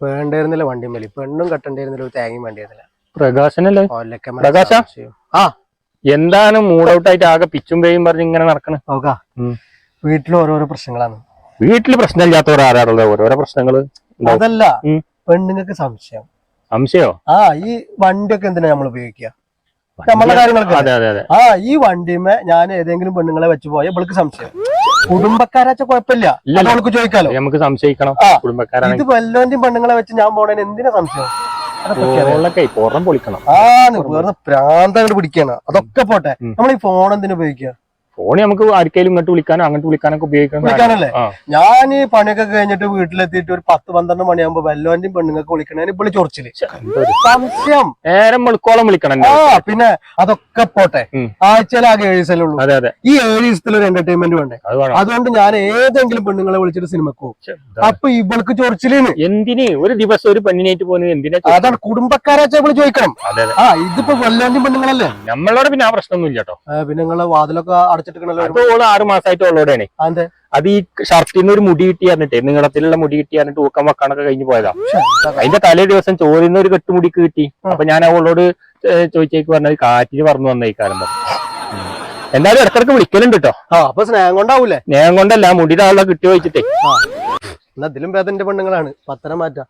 വേണ്ടായിരുന്നില്ല വണ്ടിമേൽ. പെണ്ണും കട്ടണ്ടായിരുന്നില്ല ഒരു തേങ്ങയും വേണ്ടിയിരുന്നില്ല. പ്രകാശനല്ലേ? പ്രകാശ? ആ. എന്താണ് മൂഡ് ഔട്ട് ആയിട്ട് ആകെ പിച്ചും പേയും പറഞ്ഞ് ഇങ്ങനെ നടക്കണേ? നോക്കാ. വീട്ടിൽ ഓരോരോ പ്രശ്നങ്ങളാണ്. വീട്ടിൽ പ്രശ്നമില്ലാത്തവർ ആരാളുള്ളത് ഓരോരോ പ്രശ്നങ്ങൾ. അതല്ല. പെണ്ണുങ്ങൾക്ക് സംശയം. സംശയോ? ആ ഈ വണ്ടിയൊക്കെ എന്തിനാ നമ്മൾ ഉപയോഗിക്കുക നമ്മളെ കാര്യങ്ങളൊക്കെ ആ ഈ വണ്ടിമേ ഞാൻ ഏതെങ്കിലും പെണ്ണുങ്ങളെ വെച്ച് പോയ ഇവൾക്ക് സംശയം. കുടുംബക്കാരാച്ച കുഴപ്പമില്ല. ഇല്ലല്ലോ. ചോദിക്കാലോ? നമുക്ക് സംശയിക്കണം. കുടുംബക്കാരാണ്. ഇത് വല്ലോന്റെയും പെണ്ണുങ്ങളെ വെച്ച് ഞാൻ പോണേന് എന്തിനാ സംശയം? പൊളിക്കണം. ആ വേറെ പ്രാന്ത പിടിക്കാണ്. അതൊക്കെ പോട്ടെ. നമ്മൾ ഈ ഫോൺ എന്തിനാ ഉപയോഗിക്കുക ഫോൺ നമുക്ക് ആർക്കെങ്കിലും ഇങ്ങോട്ട് വിളിക്കാനോ അങ്ങോട്ട് വിളിക്കാനൊക്കെ ഉപയോഗിക്കണം ഞാൻ ഈ പണിയൊക്കെ കഴിഞ്ഞിട്ട് വീട്ടിലെത്തിയിട്ട് ഒരു പത്ത് പന്ത്രണ്ട് മണിയാകുമ്പോ വല്ലോന്റെയും പെണ്ണുങ്ങൾക്ക് വിളിക്കണേ. ഇപ്പൊ ചൊറിച്ചിൽ. സംശയം. നേരം വെളുക്കോളം വിളിക്കണം പിന്നെ അതൊക്കെ പോട്ടെ. ആഴ്ചയിലാകെ ആഴ്ചയിൽ ആകെ ഏഴ് ദിവസമല്ലേ ഉള്ളൂ. അതെ അതെ. ഈ ഏഴ് ദിവസത്തിൽ ഒരു എന്റർടൈൻമെന്റ് വേണ്ടേ? അത് അതുകൊണ്ട് ഞാൻ ഏതെങ്കിലും പെണ്ണുങ്ങളെ വിളിച്ചിട്ട് സിനിമക്ക് പോകും. അപ്പൊ ഇവൾക്ക് ചൊറിച്ചിലിന് എന്തിന്? ഒരു ദിവസം ഒരു പെണ്ണിനായിട്ട് പോകുന്നത് എന്തിനാ അതാണ് കുടുംബക്കാരാച്ച ഇവിടെ ചോദിക്കണം. ആ ഇതിപ്പോ വല്ലോന്റെയും പെണ്ണുങ്ങളല്ലേ? നമ്മളോട് പിന്നെ ആ പ്രശ്നമൊന്നും ഇല്ല കേട്ടോ പിന്നെ നിങ്ങളെ വാതിലൊക്കെ അടച്ചിട്ടിക്കണല്ലോ അത് ഓൾ ആറ് മാസമായിട്ട് ഉള്ളോടെയാണ്. അതെ. ഈ ഷർട്ടിൽ നിന്ന് ഒരു മുടി കിട്ടി പറഞ്ഞിട്ടേ നിങ്ങളത്തിലുള്ള മുടി കിട്ടി പറഞ്ഞിട്ട് ഊക്കം വെക്കാനൊക്കെ കഴിഞ്ഞു പോയതാ. അതിന്റെ തലേ ദിവസം ചോറിന്ന് ഒരു കെട്ട് മുടിക്ക് കിട്ടി. അപ്പൊ ഞാൻ അവളോട് ചോദിച്ചേക്ക് പറഞ്ഞത് കാറ്റിന് പറഞ്ഞു വന്ന ഈ കാലം പറഞ്ഞു എന്തായാലും ഇടക്കിടക്ക് വിളിക്കലുണ്ട് കേട്ടോ അപ്പൊ സ്നേഹം കൊണ്ടാവൂലേ? സ്നേഹം കൊണ്ടല്ല മുടിയുടെ ആളെ കിട്ടി വെച്ചിട്ടേ എന്നാ ഇതിലും വേദന്റെ പെണ്ണുങ്ങളാണ്. പത്തനം മാറ്റാ.